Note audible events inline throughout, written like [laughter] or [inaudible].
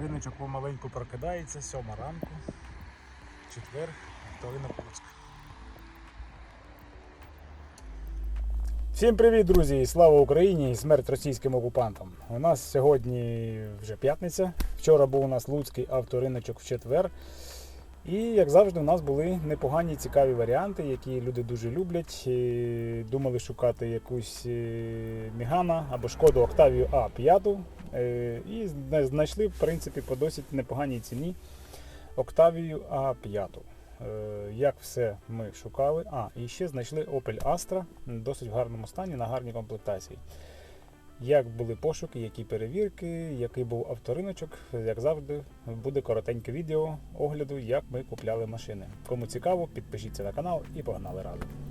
Риночок помаленьку прокидається, сьома ранку, четвер, Вікторина Полоцька. Всім привіт, друзі! Слава Україні і смерть російським окупантам. У нас сьогодні вже п'ятниця. Вчора був у нас Луцький авториночок в четвер. І, як завжди, у нас були непогані цікаві варіанти, які люди дуже люблять. Думали шукати якусь е, Мігана або шкоду Октавію А5. Е, І знайшли, в принципі, по досить непоганій ціні Октавію А5. Е, Як все ми шукали. А, і ще знайшли Opel Astra досить в гарному стані на гарній комплектації. Як були пошуки, які перевірки, який був авториночок, як завжди, буде коротеньке відео огляду, як ми купляли машини. Кому цікаво, підпишіться на канал і погнали разом.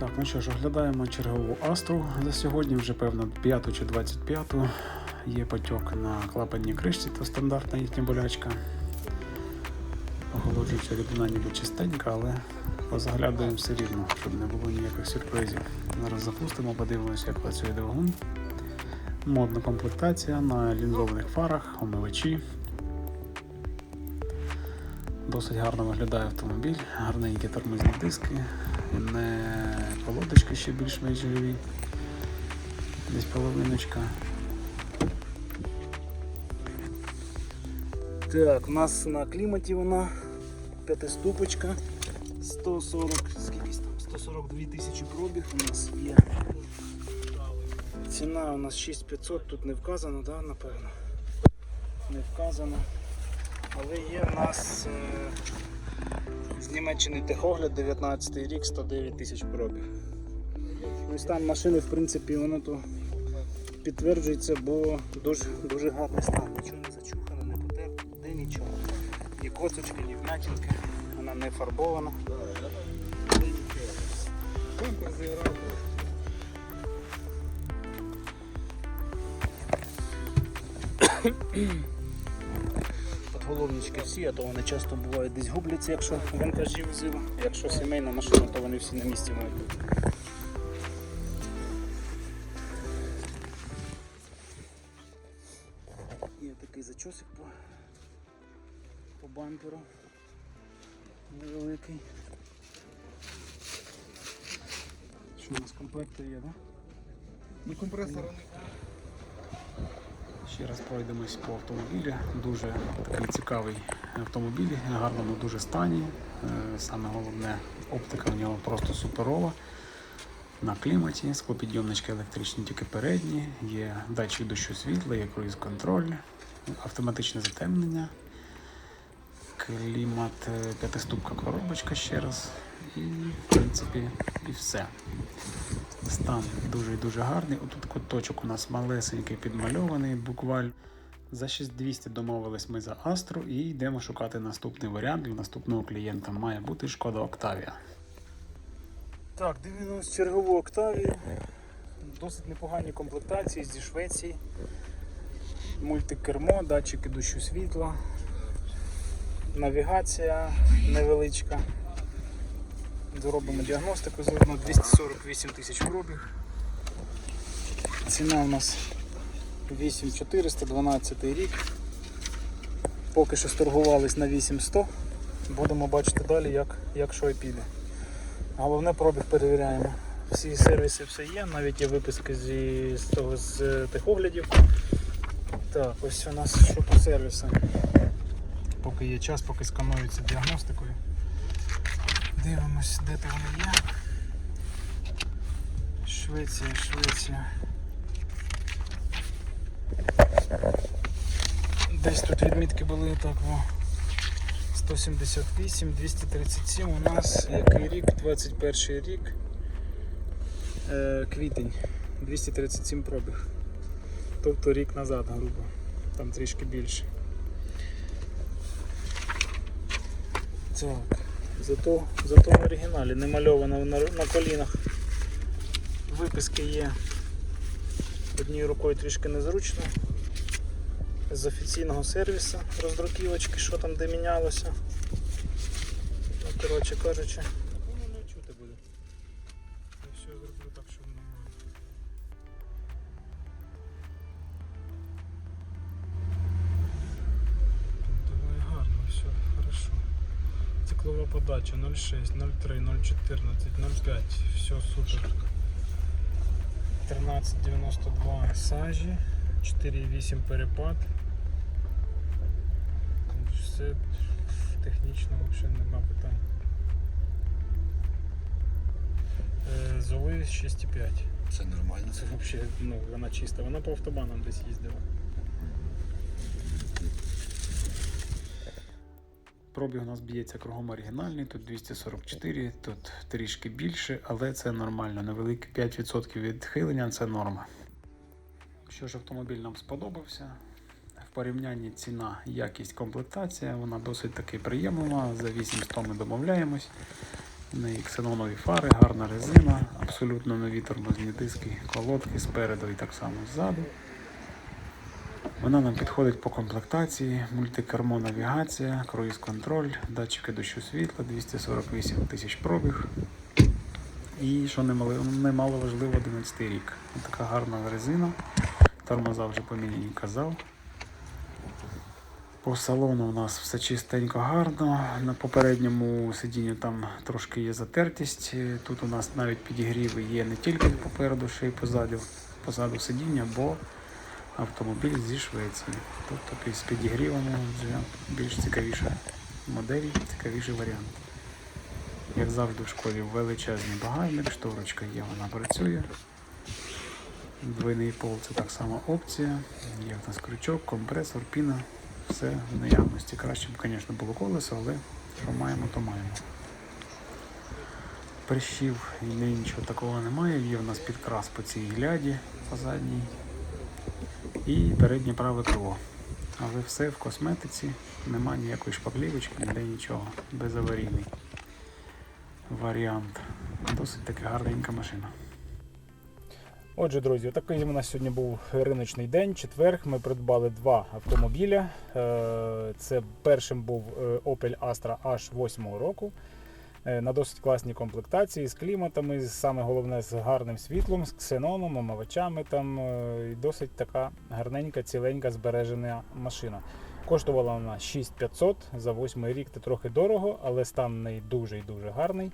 Так, ну що ж, оглядаємо чергову Астру за сьогодні, вже певно 5 чи 25. Є потьок на клапанній кришці, то стандартна їхня болячка. Охолоджуюча рідина ніби чистенька, але позаглядуємо все рівно, щоб не було ніяких сюрпризів. Зараз запустимо, подивимося, як працює двигун. Модна комплектація на лінзованих фарах, омивачі. Досить гарно виглядає автомобіль, гарненькі тормозні диски, не колодочки ще більш-менш живі. Десь половиночка. Так, у нас на кліматі вона п'ятиступочка 140, скільки там, 142 тисячі пробіг у нас є. Ціна у нас 6500, тут не вказано, да, напевно. Не вказано. Але є в нас е, з Німеччини техогляд 19 рік, 109 тисяч пробіг. Ну, стан машини, в принципі, воно то підтверджується, бо дуже, дуже гарний стан. Нічого не зачухано, не потерто, де нічого. Ні косточки, ні вмятинки, вона не фарбована. Подголовнички всі, а то вони часто бувають десь губляться, якщо вантажі возили. Якщо сімейна машина, то вони всі на місці мають бути. Є такий зачосик по, по бамперу. Невеликий. Що у нас комплекти є, так? Да? Ну, компресора не Ще раз пройдемось по автомобілі. Дуже такий цікавий автомобіль, в гарному дуже стані. Е, Саме головне, оптика в нього просто суперова. На кліматі, склопідйомнички електричні, тільки передні, є датчик дощу світла, є круїз-контроль, автоматичне затемнення, клімат, е, п'ятиступка коробочка ще раз. І, в принципі, і все. Стан дуже і дуже гарний. Отут куточок у нас малесенький підмальований, буквально. За 6200 домовились ми за Астру і йдемо шукати наступний варіант для наступного клієнта. Має бути шкода Октавія. Так, дивимось чергову Октавію. Досить непогані комплектації зі Швеції. Мультикермо, датчики дощу світла, навігація невеличка. Зробимо діагностику заодно 248 тисяч пробіг. Ціна у нас 8400, 12 рік. Поки що сторгувались на 8100. Будемо бачити далі, як, як що і піде. Головне пробіг перевіряємо. Всі сервіси все є, навіть є виписки зі, з того з е, техоглядів. Так, ось у нас що по сервісам. Поки є час, поки сканується діагностикою. Дивимось, де вони є. Швеція, Швеція. Десь тут відмітки були так. О. 178, 237 у нас який рік? 21 рік. Е, квітень. 237 пробіг. Тобто рік назад, грубо. Там трішки більше. Так. Зато, зато в оригіналі не мальовано на, на колінах. Виписки є. Однією рукою трішки незручно. з офіційного сервісу роздруківочки, що там де мінялося. Ну, коротше кажучи. Воно не чути буде. Я все зроблю так, щоб нормально. Циклова подача 0,6, 0,3, 0,14, 0,5. Все супер. 13,92 сажі, 4,8 перепад. Все технічно взагалі нема питань. Е, Золи 6,5. Це нормально. Це взагалі, ну, вона чиста. Вона по автобанам десь їздила. Пробіг у нас б'ється кругом оригінальний, тут 244, тут трішки більше, але це нормально. Невелике 5% відхилення це норма. Що ж автомобіль нам сподобався. В порівнянні ціна, якість, комплектація, вона досить таки приємлива. За 800 ми домовляємось. Неї ксенонові фари, гарна резина, абсолютно нові тормозні диски, колодки спереду і так само ззаду. Вона нам підходить по комплектації, мультикермо навігація, круїз контроль, датчики дощу світла, 248 тисяч пробіг. І що немало, важливо, 11 рік. Така гарна резина. Тормоза вже поміняні казав. По салону у нас все чистенько гарно. На попередньому сидінні там трошки є затертість. Тут у нас навіть підігріви є не тільки попереду, ще й позаду, позаду сидіння, бо автомобіль зі Швеції. Такий з підігрівами вже більш цікавіша модель, цікавіший варіант. Як завжди в школі величезний багажник, шторочка є, вона працює. Двойний пол це так само опція. Є в нас крючок, компресор, піна. Все в наявності. Краще б, звісно, було колесо, але що маємо, то маємо. Прищів і нічого такого немає. Є в нас підкрас по цій гляді по задній. І переднє праве крило. Але все в косметиці, нема ніякої шпаклівочки, ніде нічого. Безаварійний варіант. Досить таки гарненька машина. Отже, друзі, такий у нас сьогодні був риночний день. Четверг. Ми придбали два автомобіля. Е, Це першим був е, Opel Astra H8 року. Е, На досить класній комплектації з кліматами, саме головне з гарним світлом, з ксеноном, омивачами. Там е, і досить така гарненька, ціленька збережена машина. Коштувала вона 6500 за 8 рік. Це трохи дорого, але стан неї дуже і дуже гарний.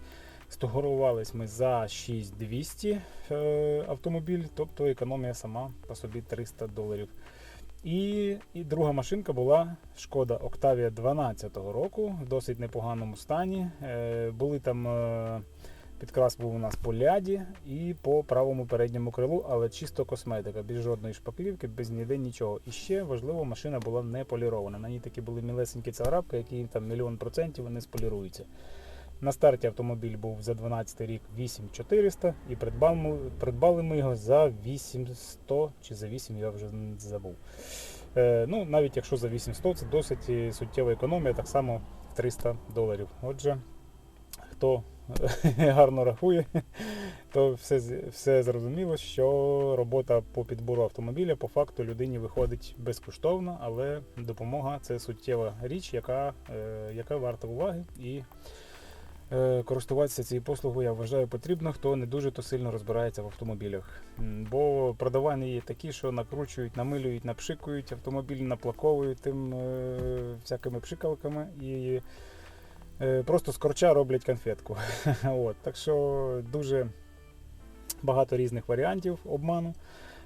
Стогорувались ми за 6200 е, автомобіль, тобто економія сама по собі 300 доларів. І, і друга машинка була шкода Octavia 12 року в досить непоганому стані. Е, були там е, підкрас був у нас по ляді і по правому передньому крилу, але чисто косметика, без жодної шпаклівки, без ніде нічого. І ще важливо, машина була не полірована. На ній такі були мілесенькі царапки, які там мільйон процентів вони споліруються. На старті автомобіль був за 12 рік 8400 і придбали ми, його за 800 чи за 8, я вже забув. Е, ну, навіть якщо за 800, це досить е, суттєва економія, так само 300 доларів. Отже, хто [laughs] гарно рахує, то все, все зрозуміло, що робота по підбору автомобіля по факту людині виходить безкоштовно, але допомога це суттєва річ, яка, е, яка варта уваги. І Е, Користуватися цією послугою я вважаю потрібно, хто не дуже то сильно розбирається в автомобілях. Бо продавання є такі, що накручують, намилюють, напшикують автомобіль, наплаковують тим е, всякими пшикалками і е, просто з корча роблять конфетку. [laughs] От, так що дуже багато різних варіантів обману.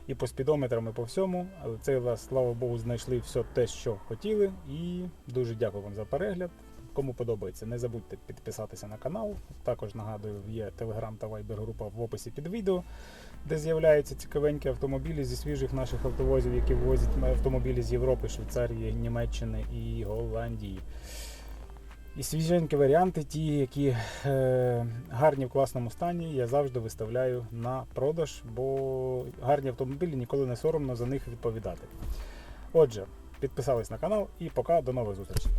І по спідометрам, і по всьому. Це, слава Богу, знайшли все те, що хотіли. І дуже дякую вам за перегляд. Кому подобається, не забудьте підписатися на канал. Також нагадую, є телеграм та вайбер група в описі під відео, де з'являються цікавенькі автомобілі зі свіжих наших автовозів, які ввозять автомобілі з Європи, Швейцарії, Німеччини і Голландії. І свіженькі варіанти, ті, які е, гарні в класному стані, я завжди виставляю на продаж, бо гарні автомобілі ніколи не соромно за них відповідати. Отже, підписались на канал і пока до нових зустрічей.